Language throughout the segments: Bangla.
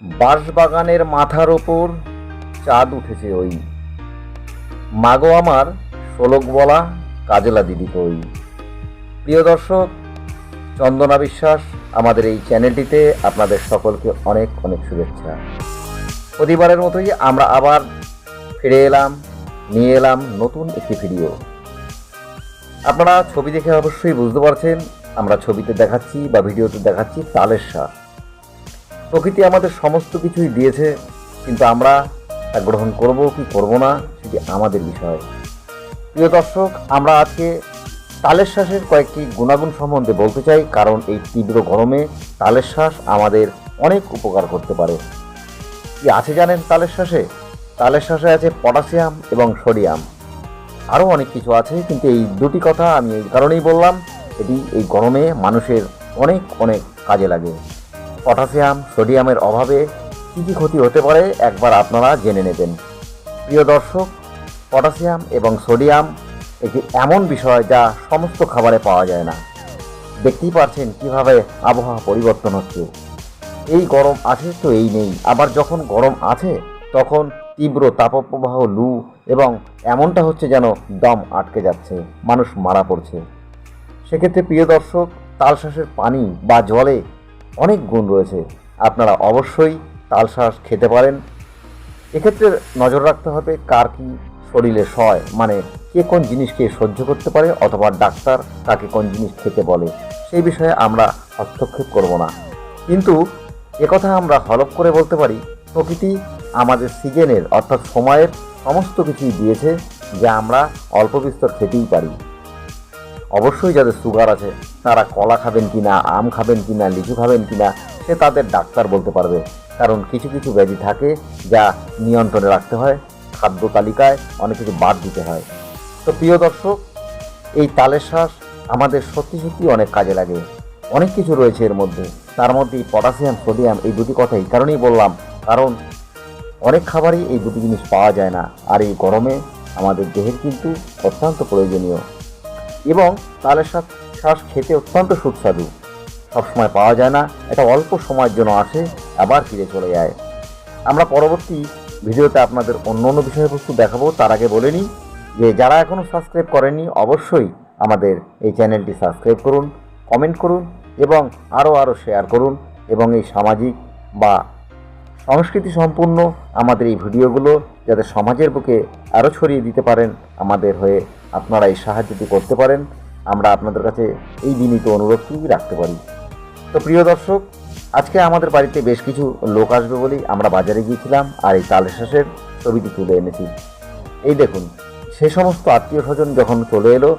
বাঁশবাগানের মাথার ওপর চাঁদ উঠেছে ওই। মাগো আমার শোলক বলা কাজলা দিদি কই। প্রিয় দর্শক, চন্দনা বিশ্বাস আমাদের এই চ্যানেলটিতে আপনাদের সকলকে অনেক অনেক শুভেচ্ছা। প্রতিবারের মতোই আমরা আবার ফিরে এলাম, নিয়ে এলাম নতুন একটি ভিডিও। আপনারা ছবি দেখে অবশ্যই বুঝতে পারছেন, আমরা ছবিতে দেখাচ্ছি বা ভিডিওতে দেখাচ্ছি তালের শ্বাস প্রকৃতি আমাদের সমস্ত কিছুই দিয়েছে, কিন্তু আমরা তা গ্রহণ করব কি করব না সেটি আমাদের বিষয়। প্রিয় দর্শক, আমরা আজকে তালের শ্বাসের কয়েকটি গুণাগুণ সম্বন্ধে বলতে চাই, কারণ এই তীব্র গরমে তালের শ্বাস আমাদের অনেক উপকার করতে পারে। কি আছে জানেন তালের শ্বাসে তালের শ্বাসে আছে পটাশিয়াম এবং সোডিয়াম। আরও অনেক কিছু আছে, কিন্তু এই দুটি কথা আমি এই কারণেই বললাম, এটি এই গরমে মানুষের অনেক অনেক কাজে লাগে। পটাশিয়াম, সোডিয়ামের অভাবে কী কী ক্ষতি হতে পারে একবার আপনারা জেনে নেবেন। প্রিয় দর্শক, পটাশিয়াম এবং সোডিয়াম একটি এমন বিষয় যা সমস্ত খাবারে পাওয়া যায় না। দেখতেই পারছেন কীভাবে আবহাওয়া পরিবর্তন হচ্ছে। এই গরম আছে তো এই নেই, আবার যখন গরম আছে, তখন তীব্র তাপপ্রবাহ, লু এবং এমনটা হচ্ছে যেন দম আটকে যাচ্ছে, মানুষ মারা পড়ছে। সেক্ষেত্রে প্রিয় দর্শক, তালশ্বাসের পানি বা জলে অনেক গুণ রয়েছে। আপনারা অবশ্যই তালশ্বাস খেতে পারেন। এক্ষেত্রে নজর রাখতে হবে কার কি শরীরে সয় মানে কে কোন জিনিসকে সহ্য করতে পারে অথবা ডাক্তার তাকে কোন জিনিস খেতে বলে, সেই বিষয়ে আমরা হস্তক্ষেপ করব না। কিন্তু একথা আমরা হলপ করে বলতে পারি, প্রকৃতি আমাদের সিজনের অর্থাৎ সময়ের সমস্ত কিছুই দিয়েছে, যা আমরা অল্প বিস্তর খেতেই পারি। অবশ্যই যাদের সুগার আছে, তারা কলা খাবেন কি না আম খাবেন কি না লিচু খাবেন কি না সে তাদের ডাক্তার বলতে পারবে। কারণ কিছু কিছু ব্যাধি থাকে যা নিয়ন্ত্রণে রাখতে হয়, খাদ্য তালিকায় অনেক কিছু বাদ দিতে হয়। তো প্রিয় দর্শক, এই তালের শ্বাস আমাদের সত্যি সত্যি অনেক কাজে লাগে। অনেক কিছু রয়েছে এর মধ্যে। তার মধ্যে পটাশিয়াম, সোডিয়াম এই দুটি কথা এই কারণেই বললাম, কারণ অনেক খাবারই এই দুটি জিনিস পাওয়া যায় না। আর এই গরমে আমাদের দেহের কিন্তু অত্যন্ত প্রয়োজনীয়। এবং তালের শ্বাস শ্বাস খেতে অত্যন্ত সুস্বাদু। সবসময় পাওয়া যায় না, এটা অল্প সময়ের জন্য আসে, আবার ফিরে চলে যায়। আমরা পরবর্তী ভিডিওতে আপনাদের অন্য অন্য বিষয়বস্তু দেখাবো, তার আগে বলে নিই যে যারা এখনও সাবস্ক্রাইব করেননি, অবশ্যই আমাদের এই চ্যানেলটি সাবস্ক্রাইব করুন, কমেন্ট করুন এবং আরও আরও শেয়ার করুন এবং এই সামাজিক বা সংস্কৃতি সম্পূর্ণ আমাদের এই ভিডিওগুলো যাতে সমাজের বুকে আরও ছড়িয়ে দিতে পারেন আমাদের হয়ে আপনারা এই সাহায্যটি করতে পারেন। আমরা আপনাদের কাছে এই বিনীত অনুরোধটি রাখতে পারি। তো প্রিয় দর্শক, আজকে আমাদের বাড়িতে বেশ কিছু লোক আসবে বলেই আমরা বাজারে গিয়েছিলাম আর এই তালশ্বাসের ছবিটি তুলে এনেছি। এই দেখুন, সে সমস্ত আত্মীয় স্বজন যখন চলে এলো,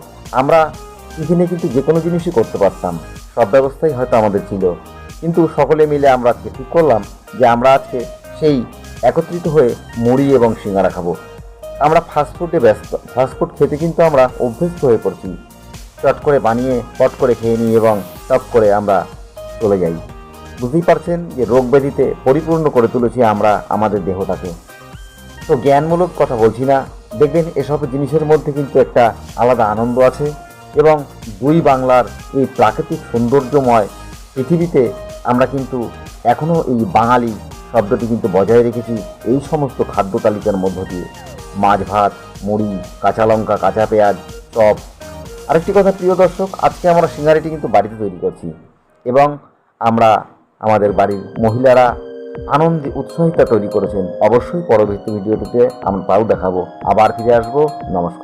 আমরা এখানে কিন্তু যে কোনো জিনিসই করতে পারতাম। সব ব্যবস্থাই হয়তো আমাদের ছিল। কিন্তু সকলে মিলে আমরা আজকে ঠিক করলাম যে আমরা আজকে সেই একত্রিত হয়ে মুড়ি এবং সিঙ্গারা খাব। আমরা ফাস্টফুডে ব্যস্ত। ফাস্টফুড খেতে কিন্তু আমরা অভ্যস্ত হয়ে পড়ছি। চট করে বানিয়ে, পট করে খেয়ে নিই এবং টপ করে আমরা চলে যাই। বুঝতেই পারছেন যে রোগ ব্যাধিতে পরিপূর্ণ করে তুলেছি আমরা, আমাদের দেহটাকে। তো জ্ঞানমূলক কথা বলছি না। দেখবেন এসব জিনিসের মধ্যে কিন্তু একটা আলাদা আনন্দ আছে এবং দুই বাংলার এই প্রাকৃতিক সৌন্দর্যময় পৃথিবীতে আমরা কিন্তু এখনও এই বাঙালি শব্দটি কিন্তু বজায় রেখেছি এই সমস্ত খাদ্য তালিকার মধ্য দিয়ে। মাছ ভাত, মুড়ি, কাঁচা লঙ্কা, কাঁচা পেঁয়াজ, চপ। আরেকটি কথা, প্রিয় দর্শক, আজকে আমরা সিঙ্গারিটি কিন্তু বাড়িতে তৈরি করছি এবং আমরা আমাদের বাড়ির মহিলারা আনন্দে উৎসাহিতা তৈরি করেছেন। অবশ্যই পরবর্তী ভিডিওটিতে আমরা তাও দেখাবো। আবার ফিরে আসব। নমস্কার।